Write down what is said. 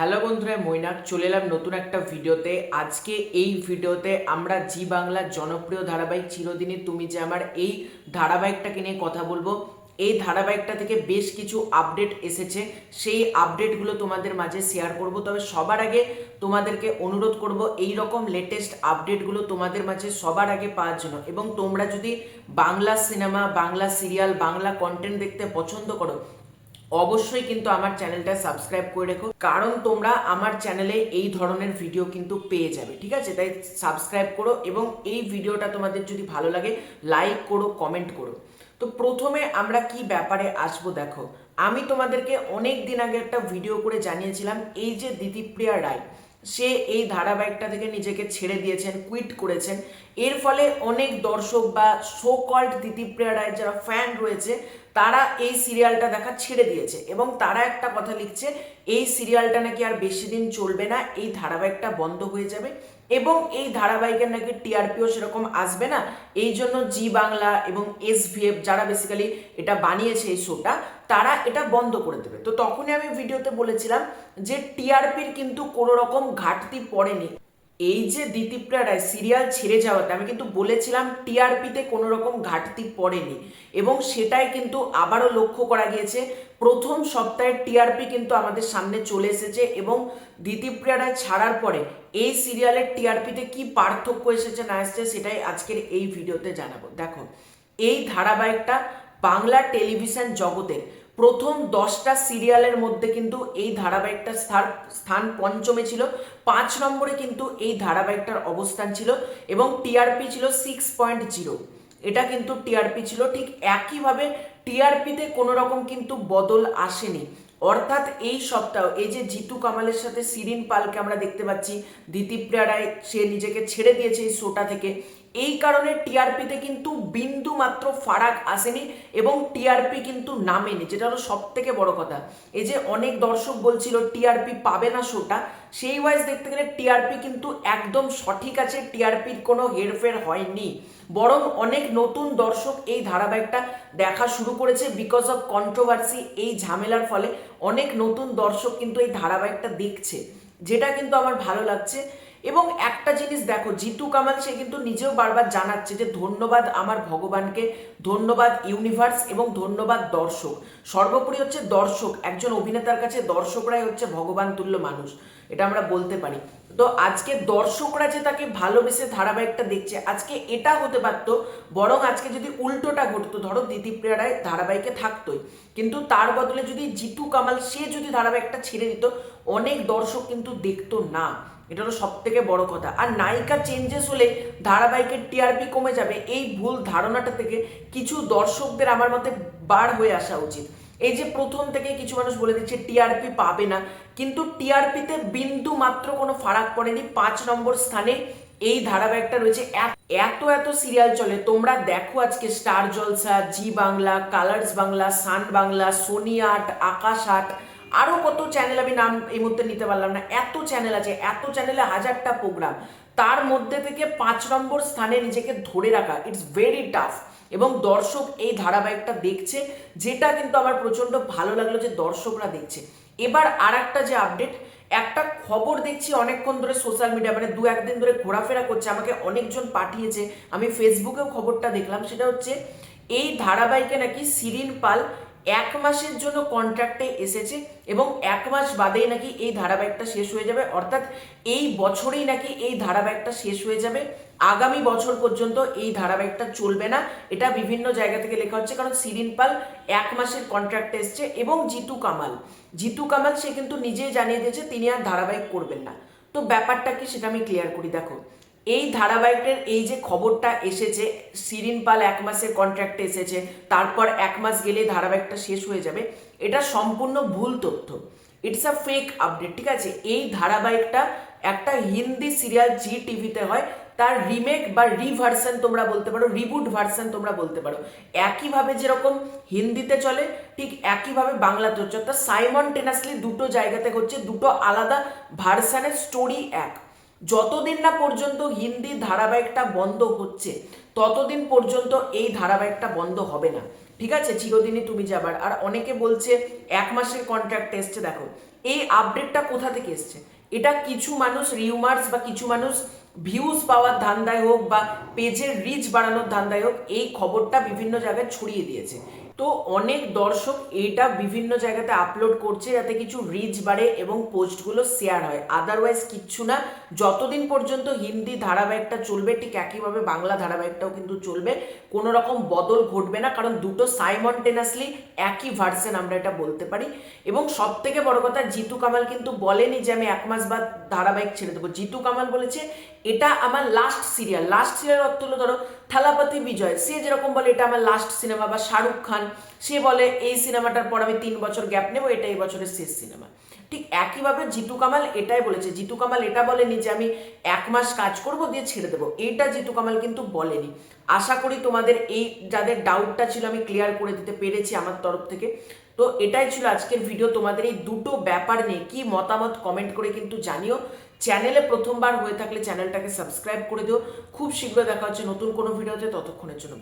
Hello বন্ধুরা মৈনাক। চলে এলাম নতুন একটা ভিডিওতে। আজকে এই ভিডিওতে আমরা জি বাংলার জনপ্রিয় ধারাবাহিক চিরদিনই। তুমি যে আমার এই ধারাবাহিকটাকে নিয়ে কথা বলব, এই ধারাবাহিকটা থেকে বেশ কিছু আপডেট এসেছে। সেই আপডেটগুলো তোমাদের মাঝে শেয়ার করব। তবে সবার আগে তোমাদেরকে অনুরোধ করব এই রকম লেটেস্ট আপডেটগুলো তোমাদের মাঝে সবার আগে পাওয়ার জন্য। এবং তোমরা যদি Bangla cinema Bangla serial Bangla content দেখতে পছন্দ করো অবশ্যই কিন্তু আমার চ্যানেলটা সাবস্ক্রাইব করে রেখো। কারণ তোমরা আমার চ্যানেলে এই ধরনের ভিডিও কিন্তু পেয়ে যাবে, ঠিক আছে? তাই সাবস্ক্রাইব করো এবং এই ভিডিওটা তোমাদের যদি ভালো লাগে লাইক করো কমেন্ট করো। তো প্রথমে আমরা কি ব্যাপারে আসব দেখো। আমি তোমাদেরকে অনেক দিন আগে একটা ভিডিও করে জানিয়েছিলাম, এই যে দিতিপ্রিয়া রায়। সে এই ধারাবাহিকটা থেকে নিজেকে ছেড়ে দিয়েছেন কুইট করেছেন। এর ফলে অনেক দর্শক বা শো কল্ড দিতিপ্রিয়া রায়ের যারা ফ্যান রয়েছে, তারা এই সিরিয়ালটা দেখা ছেড়ে দিয়েছে এবং তারা একটা কথা লিখছে, এই সিরিয়ালটা নাকি আর বেশি দিন চলবে না, এই ধারাবাহিকটা বন্ধ হয়ে যাবে। এবং এই ধারাবাহিকের নাকি টিআরপিও সেরকম আসবে না, এই জন্য জি বাংলা এবং এস যারা বেসিক্যালি এটা বানিয়েছে এই শোটা তারা এটা বন্ধ করে দেবে। তো তখনই আমি ভিডিওতে বলেছিলাম যে টিআরপির কিন্তু কোনো রকম ঘাটতি পড়েনি। এই যে দিতিপ্রা রায় সিরিয়াল ছেড়ে যাওয়াতে আমি কিন্তু বলেছিলাম টিআরপিতে কোনো রকম ঘাটতি পড়েনি এবং সেটাই কিন্তু আবারও লক্ষ্য করা গিয়েছে। প্রথম সপ্তাহে টিআরপি কিন্তু আমাদের সামনে চলে এসেছে এবং দিতিপ্রিয়া রায় ছাড়ার পরে এই সিরিয়ালের টিআরপিতে কি পার্থক্য এসেছে না এসেছে সেটাই আজকের এই ভিডিওতে জানাব। দেখো, এই ধারাবাহিকটা বাংলা টেলিভিশন জগতের প্রথম দশটা সিরিয়ালের মধ্যে কিন্তু এই ধারাবাহিকটার স্থান স্থান পঞ্চমে ছিল। পাঁচ নম্বরে কিন্তু এই ধারাবাহিকটার অবস্থান ছিল এবং টিআরপি ছিল সিক্স পয়েন্ট জিরো। এটা কিন্তু টিআরপি ছিল। ঠিক একইভাবে টিআরপিতে কোনো রকম কিন্তু বদল আসেনি। অর্থাৎ এই সপ্তাহ, এই যে জিতু কামালের সাথে সিরিন পালকে আমরা দেখতে পাচ্ছি, দিতিপ্রিয়া রায়, সে নিজেকে ছেড়ে দিয়েছে এই শোটা থেকে। এই কারণে টিআরপিতে কিন্তু বিন্দু মাত্র ফারাক আসেনি এবং টিআরপি কিন্তু নামেনি, যেটা হলো সব থেকে বড় কথা। এই যে অনেক দর্শক বলছিল, টিআরপি পাবে না শোটা, সেই ওয়াইজ দেখতে গেলে টিআরপি কিন্তু একদম সঠিক আছে, টিআরপির কোনো হেরফের হয়নি। বরং অনেক নতুন দর্শক এই ধারাবাহিকটা দেখা শুরু করেছে বিকজ অফ কন্ট্রোভার্সি এই ঝামেলার ফলে অনেক নতুন দর্শক কিন্তু এই ধারাবাহিকটা দেখছে। যেটা কিন্তু আমার ভালো লাগছে। এবং একটা জিনিস দেখো, জিতু কামাল, সে কিন্তু নিজেও বারবার জানাচ্ছে যে ধন্যবাদ আমার ভগবানকে, ধন্যবাদ ইউনিভার্স এবং ধন্যবাদ দর্শক। সর্বোপরি হচ্ছে দর্শক, একজন অভিনেতার কাছে দর্শকরাই হচ্ছে ভগবান তুল্য মানুষ, এটা আমরা বলতে পারি। তো আজকে দর্শকরা যে তাকে ভালোবেসে ধারাবাহিকটা দেখছে, আজকে এটা হতে পারতো, বরং আজকে যদি উল্টোটা ঘটতো, ধরো দিতিপ্রিয়া রায় ধারাবাহিকে থাকতোই, কিন্তু তার বদলে যদি জিতু কামাল, সে যদি ধারাবাহিকটা ছেড়ে দিত, অনেক দর্শক কিন্তু দেখতো না। এটা হলো সব থেকে বড় কথা। আর নায়িকা চেঞ্জেস হলে ধারাবাহিকের টিআরপি কমে যাবে, এই ভুল ধারণাটা থেকে কিছু দর্শকদের আমার মতে বার হয়ে আসা উচিত। এই যে প্রথম থেকে কিছু মানুষ বলে দিচ্ছে টিআরপি পাবে না, কিন্তু টিআরপিতে বিন্দু মাত্র কোনো ফারাক পড়েনি, পাঁচ নম্বর স্থানে এই ধারাবাহিকটা রয়েছে। এত এত সিরিয়াল চলে। তোমরা দেখো আজকে star Jalsha Zee Bangla Colors Bangla Sun Bangla Sony Aath Aakash Aath আরও কত চ্যানেল আমি নাম এই মুহূর্তে নিতে পারলাম না। এত চ্যানেল আছে, এত চ্যানেলে হাজারটা প্রোগ্রাম তার মধ্যে থেকে পাঁচ নম্বর স্থানে নিজেকে ধরে রাখা ইটস ভেরি টাফ এবং দর্শক এই ধারাবাহিকটা দেখছে, যেটা কিন্তু আমার প্রচণ্ড ভালো লাগল যে দর্শকরা দেখছে। এবার আর একটা যে আপডেট একটা খবর দেখছি অনেকক্ষণ ধরে সোশ্যাল মিডিয়া মানে দু একদিন ধরে ঘোরাফেরা করছে, আমাকে অনেকজন পাঠিয়েছে। আমি ফেসবুকেও খবরটা দেখলাম, সেটা হচ্ছে এই ধারাবাহিকে নাকি সিরিন পাল এক মাসের জন্য কন্ট্রাক্টে এসেছে এবং এক মাস বাদেই নাকি এই ধারাবাহিকটা শেষ হয়ে যাবে। অর্থাৎ এই বছরেই নাকি এই ধারাবাহিকটা শেষ হয়ে যাবে। আগামী বছর পর্যন্ত এই ধারাবাহিকটা চলবে না। এটা বিভিন্ন জায়গা থেকে লেখা হচ্ছে, কারণ সিরিন পাল এক মাসের কন্ট্রাক্টে এসছে এবং জিতু কামাল। জিতু কামাল সে কিন্তু নিজেই জানিয়ে দিয়েছে, তিনি আর ধারাবাহিক করবেন না। তো ব্যাপারটা কি সেটা আমি ক্লিয়ার করি, দেখো। এই ধারাবাহিকের এই যে খবরটা এসেছে সিরিন পাল এক মাসের কন্ট্রাক্টে এসেছে, তারপর এক মাস গেলে ধারাবাহিকটা শেষ হয়ে যাবে, এটা সম্পূর্ণ ভুল তথ্য। ইটস আ ফেক আপডেট ঠিক আছে? এই ধারাবাহিকটা একটা হিন্দি সিরিয়াল জি টিভিতে হয়, তার রিমেক বা রিভার্সন তোমরা বলতে পারো রিবুট ভার্সন তোমরা বলতে পারো। একইভাবে যেরকম হিন্দিতে চলে, ঠিক একইভাবে বাংলাতে হচ্ছে অর্থাৎ সাইমন টেনাসলি দুটো জায়গাতে হচ্ছে, দুটো আলাদা ভার্সানের স্টোরি এক। যতদিন না পর্যন্ত হিন্দি ধারাবাহিকটা বন্ধ হচ্ছে, ততদিন পর্যন্ত এই ধারাবাহিকটা বন্ধ হবে না। ঠিক আছে? চিরদিনই তুমি যাবার। আর অনেকে বলছে, এক মাসের কন্ট্রাক্ট এসছে, দেখো। এই আপডেটটা কোথা থেকে এসছে? এটা কিছু মানুষ রিউমার্স বা কিছু মানুষ ভিউজ পাওয়ার ধান্দায় হোক বা পেজের রিচ বাড়ানোর ধান্দায় হোক, এই খবরটা বিভিন্ন জায়গায় ছড়িয়ে দিয়েছে। তো অনেক দর্শক এটা বিভিন্ন জায়গাতে আপলোড করছে যাতে কিছু রিচ বাড়ে এবং পোস্টগুলো শেয়ার হয়। আদারওয়াইজ কিচ্ছু না। যতদিন পর্যন্ত হিন্দি ধারাবাহিকটা চলবে, ঠিক একইভাবে বাংলা ধারাবাহিকটাও কিন্তু চলবে। কোনো রকম বদল ঘটবে না, কারণ দুটো সাইমন্টেনাসলি একই ভার্সেন আমরা এটা বলতে পারি। এবং সব থেকে বড় কথা, জিতু কামাল কিন্তু বলেনি যে আমি এক মাস বাদ ধারাবাহিক ছেড়ে দেবো। জিতু কামাল বলেছে, এটা আমার লাস্ট সিরিয়াল লাস্ট সিরিয়াল অর্থ হলো ধরো, থালাপতি বিজয়। সে যেরকম বলে, এটা আমার লাস্ট সিনেমা বা শাহরুখ খান। সে বলে, এই সিনেমাটার পর আমি তিন বছর গ্যাপ নেব, এটা এই বছরের শেষ সিনেমা। ঠিক একইভাবে জিতু কামাল এটাই বলেছে। জিতু কামাল এটা বলেনি যে আমি এক মাস কাজ করব দিয়ে ছেড়ে দেবো। এইটা জিতু কামাল কিন্তু বলেনি। আশা করি তোমাদের এই যাদের ডাউটটা ছিল, আমি ক্লিয়ার করে দিতে পেরেছি আমার তরফ থেকে। তো এটাই ছিল আজকের ভিডিও তোমাদের এই দুটো ব্যাপার নিয়ে কি মতামত কমেন্ট করে কিন্তু জানিও। চ্যানেলে প্রথমবার হয়ে থাকলে চ্যানেলটাকে সাবস্ক্রাইব করে দিও। খুব শীঘ্র দেখা হচ্ছে নতুন কোনো ভিডিওতে ততক্ষণের জন্য